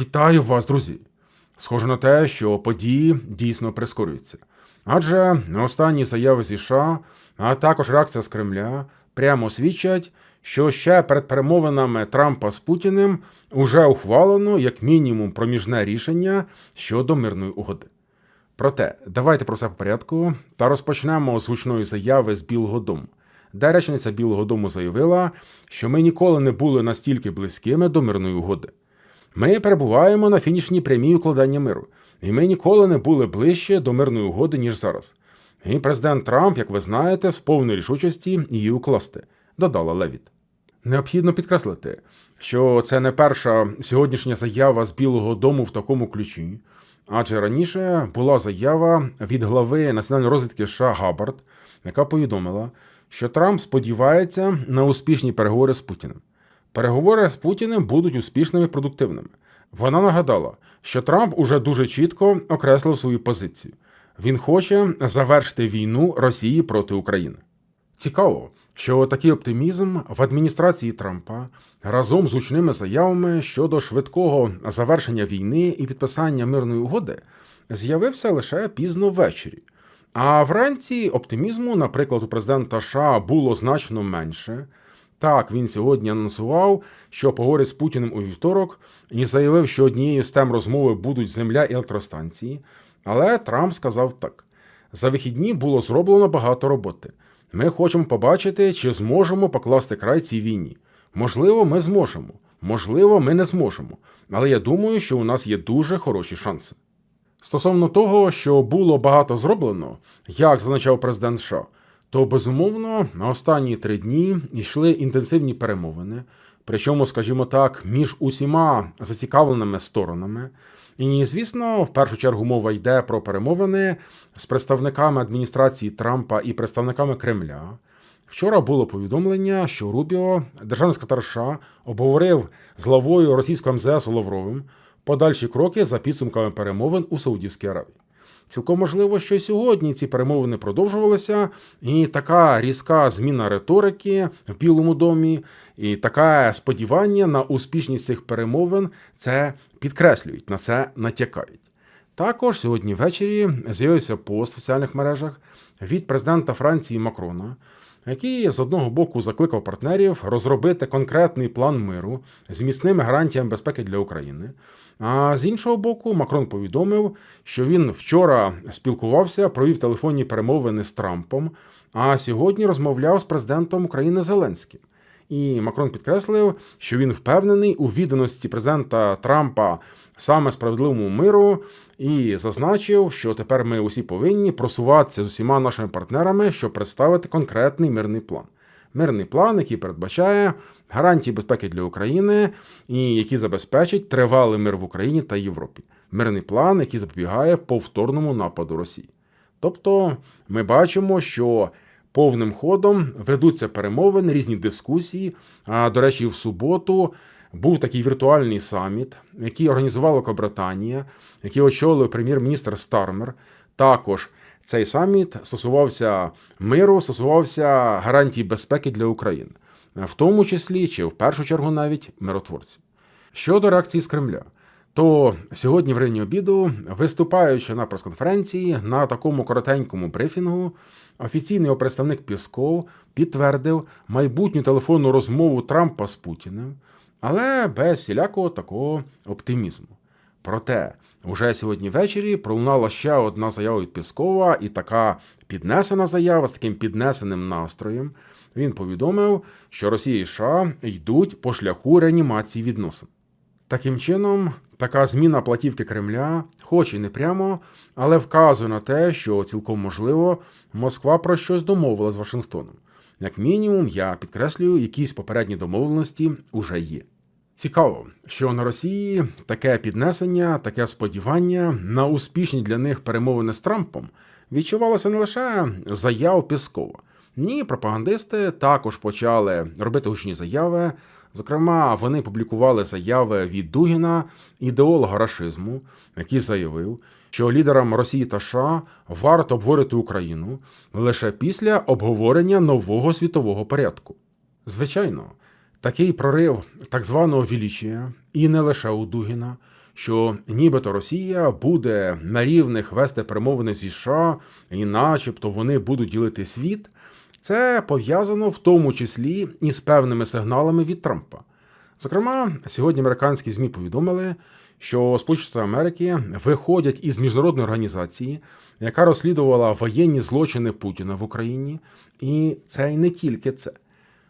Вітаю вас, друзі! Схоже на те, що події дійсно прискорюються. Адже останні заяви США, а також реакція з Кремля прямо свідчать, що ще перед перемовинами Трампа з Путіним уже ухвалено як мінімум проміжне рішення щодо мирної угоди. Проте, давайте про все по порядку та розпочнемо з гучної заяви з Білого Дому, де речниця Білого Дому заявила, що ми ніколи не були настільки близькими до мирної угоди. Ми перебуваємо на фінішній прямій укладання миру, і ми ніколи не були ближче до мирної угоди, ніж зараз. І президент Трамп, як ви знаєте, з повної рішучості її укласти, додала Левіт. Необхідно підкреслити, що це не перша сьогоднішня заява з Білого Дому в такому ключі, адже раніше була заява від глави національної розвідки США Габбард, яка повідомила, що Трамп сподівається на успішні переговори з Путіним. Переговори з Путіним будуть успішними і продуктивними. Вона нагадала, що Трамп уже дуже чітко окреслив свою позицію. Він хоче завершити війну Росії проти України. Цікаво, що такий оптимізм в адміністрації Трампа разом з гучними заявами щодо швидкого завершення війни і підписання мирної угоди з'явився лише пізно ввечері. А вранці оптимізму, наприклад, у президента США було значно менше. Так, він сьогодні анонсував, що поговорить з Путіним у вівторок, і заявив, що однією з тем розмови будуть земля і електростанції. Але Трамп сказав так: за вихідні було зроблено багато роботи. Ми хочемо побачити, чи зможемо покласти край цій війні. Можливо, ми зможемо, можливо, ми не зможемо. Але я думаю, що у нас є дуже хороші шанси. Стосовно того, що було багато зроблено, як зазначав президент США, то безумовно на останні три дні йшли інтенсивні перемовини, причому, скажімо так, між усіма зацікавленими сторонами. І, звісно, в першу чергу мова йде про перемовини з представниками адміністрації Трампа і представниками Кремля. Вчора було повідомлення, що Рубіо, державний секретар США, обговорив з главою російського МЗС Лавровим подальші кроки за підсумками перемовин у Саудівській Аравії. Цілком можливо, що сьогодні ці перемовини продовжувалися, і така різка зміна риторики в Білому домі, і таке сподівання на успішність цих перемовин це підкреслюють, на це натякають. Також сьогодні ввечері з'явився пост в соціальних мережах від президента Франції Макрона, який з одного боку закликав партнерів розробити конкретний план миру з міцними гарантіями безпеки для України. А з іншого боку, Макрон повідомив, що він вчора спілкувався, провів телефонні перемовини з Трампом, а сьогодні розмовляв з президентом України Зеленським. І Макрон підкреслив, що він впевнений у відданості президента Трампа саме справедливому миру, і зазначив, що тепер ми усі повинні просуватися з усіма нашими партнерами, щоб представити конкретний мирний план. Мирний план, який передбачає гарантії безпеки для України і який забезпечить тривалий мир в Україні та Європі. Мирний план, який запобігає повторному нападу Росії. Тобто, ми бачимо, що повним ходом ведуться перемовини, різні дискусії. А до речі, в суботу був такий віртуальний саміт, який організувала Великобританія, який очолив прем'єр-міністр Стармер. Також цей саміт стосувався миру, стосувався гарантій безпеки для України, в тому числі чи в першу чергу навіть миротворців. Щодо реакції з Кремля. То сьогодні в районі обіду, виступаючи на прес-конференції на такому коротенькому брифінгу, офіційний представник Пісков підтвердив майбутню телефонну розмову Трампа з Путіним, але без всілякого такого оптимізму. Проте, уже сьогодні ввечері пролунала ще одна заява від Піскова, і така піднесена заява з таким піднесеним настроєм. Він повідомив, що Росія і США йдуть по шляху реанімації відносин. Таким чином, така зміна платівки Кремля, хоч і не прямо, але вказує на те, що цілком можливо Москва про щось домовила з Вашингтоном. Як мінімум, я підкреслюю, якісь попередні домовленості уже є. Цікаво, що на Росії таке піднесення, таке сподівання на успішні для них перемовини з Трампом відчувалося не лише заяв Піскова. Ні, пропагандисти також почали робити гучні заяви. Зокрема, вони публікували заяви від Дугіна, ідеолога рашизму, який заявив, що лідерам Росії та США варто обговорити Україну лише після обговорення нового світового порядку. Звичайно, такий прорив так званого вілічія і не лише у Дугіна, що нібито Росія буде на рівних вести перемовини зі США, і начебто вони будуть ділити світ. Це пов'язано в тому числі і з певними сигналами від Трампа. Зокрема, сьогодні американські ЗМІ повідомили, що Сполучені Штати Америки виходять із міжнародної організації, яка розслідувала воєнні злочини Путіна в Україні, і це й не тільки це.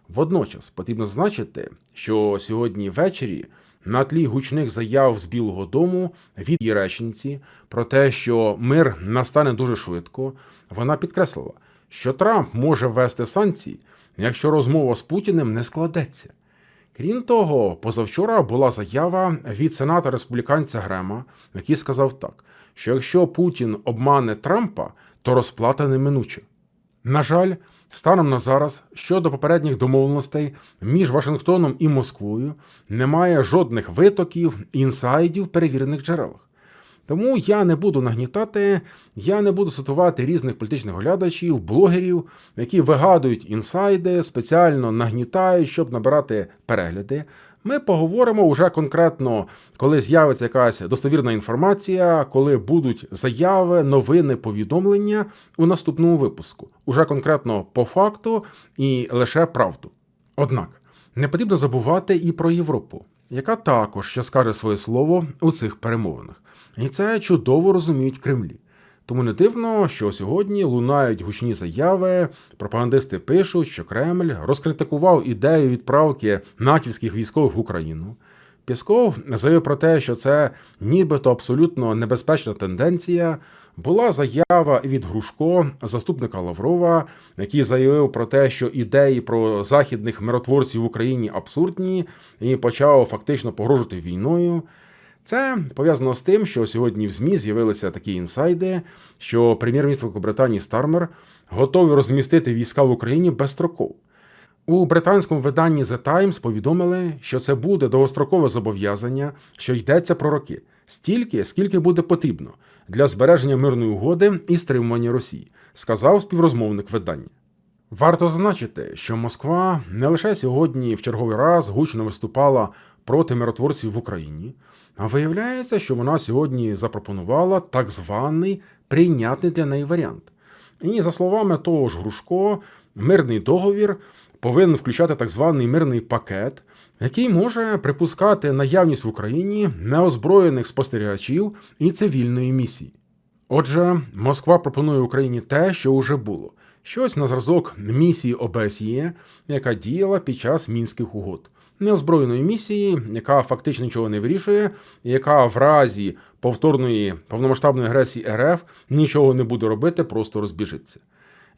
Водночас потрібно зазначити, що сьогодні ввечері на тлі гучних заяв з Білого Дому від її про те, що мир настане дуже швидко, вона підкреслила, що Трамп може ввести санкції, якщо розмова з Путіним не складеться. Крім того, позавчора була заява від сенатора республіканця Грема, який сказав так, що якщо Путін обмане Трампа, то розплата неминуча. На жаль, станом на зараз щодо попередніх домовленостей між Вашингтоном і Москвою немає жодних витоків інсайдів перевірених джерелах. Тому я не буду нагнітати, я не буду цитувати різних політичних оглядачів, блогерів, які вигадують інсайди, спеціально нагнітають, щоб набирати перегляди. Ми поговоримо уже конкретно, коли з'явиться якась достовірна інформація, коли будуть заяви, новини, повідомлення у наступному випуску. Уже конкретно по факту і лише правду. Однак не потрібно забувати і про Європу, яка також ще скаже своє слово у цих перемовинах. І це чудово розуміють в Кремлі. Тому не дивно, що сьогодні лунають гучні заяви. Пропагандисти пишуть, що Кремль розкритикував ідею відправки натівських військових в Україну. Пісков заявив про те, що це нібито абсолютно небезпечна тенденція. Була заява від Грушко, заступника Лаврова, який заявив про те, що ідеї про західних миротворців в Україні абсурдні, і почав фактично погрожувати війною. Це пов'язано з тим, що сьогодні в ЗМІ з'явилися такі інсайди, що прем'єр-міністр Великобританії Стармер готовий розмістити війська в Україні безстроково. У британському виданні The Times повідомили, що це буде довгострокове зобов'язання, що йдеться про роки, стільки, скільки буде потрібно для збереження мирної угоди і стримування Росії, сказав співрозмовник видання. Варто зазначити, що Москва не лише сьогодні в черговий раз гучно виступала проти миротворців в Україні, а виявляється, що вона сьогодні запропонувала так званий прийнятний для неї варіант. І за словами того ж Грушко, мирний договір повинен включати так званий мирний пакет, який може припускати наявність в Україні неозброєних спостерігачів і цивільної місії. Отже, Москва пропонує Україні те, що вже було щось на зразок місії ОБСЄ, яка діяла під час мінських угод, неозброєної місії, яка фактично нічого не вирішує, яка в разі повторної повномасштабної агресії РФ нічого не буде робити, просто розбіжиться.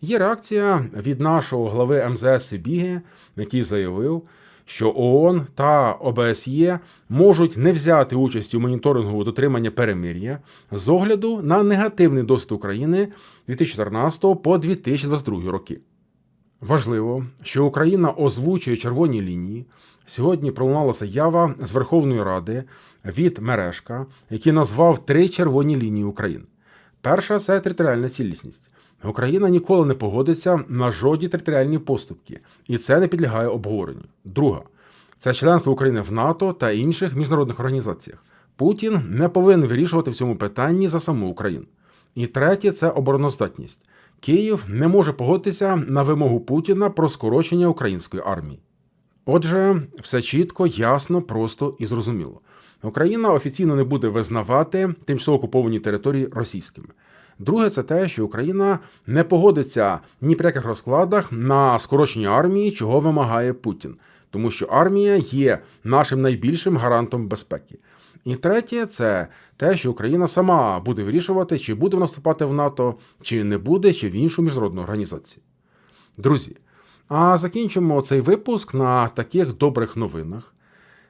Є реакція від нашого глави МЗС Сибіги, який заявив, що ООН та ОБСЄ можуть не взяти участі у моніторингу дотримання перемир'я з огляду на негативний досвід України 2014 по 2022 роки. Важливо, що Україна озвучує червоні лінії. Сьогодні пролунала заява з Верховної Ради від Мережка, який назвав три червоні лінії України. Перша це територіальна цілісність. Україна ніколи не погодиться на жодні територіальні поступки, і це не підлягає обговоренню. Друга це членство України в НАТО та інших міжнародних організаціях. Путін не повинен вирішувати в цьому питанні за саму Україну. І третє це обороноздатність. Київ не може погодитися на вимогу Путіна про скорочення української армії. Отже, все чітко, ясно, просто і зрозуміло. Україна офіційно не буде визнавати тимчасово окуповані території російськими. Друге, це те, що Україна не погодиться ні при яких розкладах на скорочення армії, чого вимагає Путін, тому що армія є нашим найбільшим гарантом безпеки. І третє, це те, що Україна сама буде вирішувати, чи буде наступати в НАТО, чи не буде, чи в іншу міжнародну організацію. Друзі, а закінчимо цей випуск на таких добрих новинах.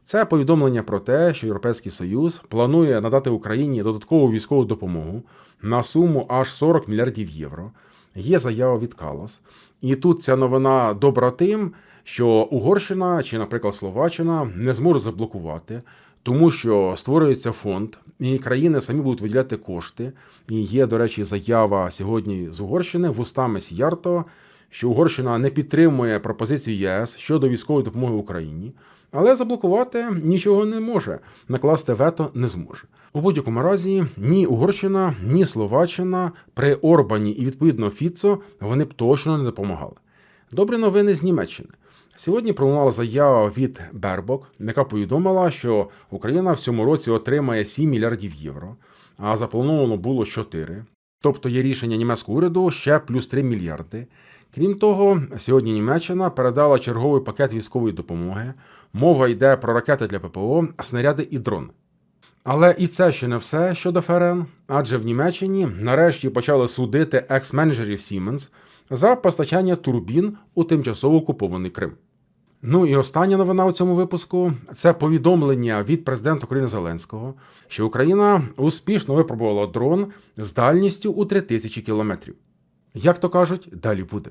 Це повідомлення про те, що Європейський Союз планує надати Україні додаткову військову допомогу на суму аж 40 мільярдів євро. Є заява від Калас. І тут ця новина добра тим, що Угорщина чи, наприклад, Словаччина не зможуть заблокувати, тому що створюється фонд, і країни самі будуть виділяти кошти. І є, до речі, заява сьогодні з Угорщини вустами Сіярто, що Угорщина не підтримує пропозицію ЄС щодо військової допомоги Україні, але заблокувати нічого не може, накласти вето не зможе. У будь-якому разі ні Угорщина, ні Словаччина при Орбані і відповідно Фіцо вони б точно не допомагали. Добрі новини з Німеччини. Сьогодні пролунала заява від Бербок, яка повідомила, що Україна в цьому році отримає 7 мільярдів євро, а заплановано було 4. Тобто є рішення німецького уряду ще плюс 3 мільярди. Крім того, сьогодні Німеччина передала черговий пакет військової допомоги. Мова йде про ракети для ППО, снаряди і дрони. Але і це ще не все щодо ФРН, адже в Німеччині нарешті почали судити екс-менеджерів Siemens за постачання турбін у тимчасово окупований Крим. Ну і остання новина у цьому випуску це повідомлення від президента України Зеленського, що Україна успішно випробувала дрон з дальністю у 3000 кілометрів. Як то кажуть, далі буде.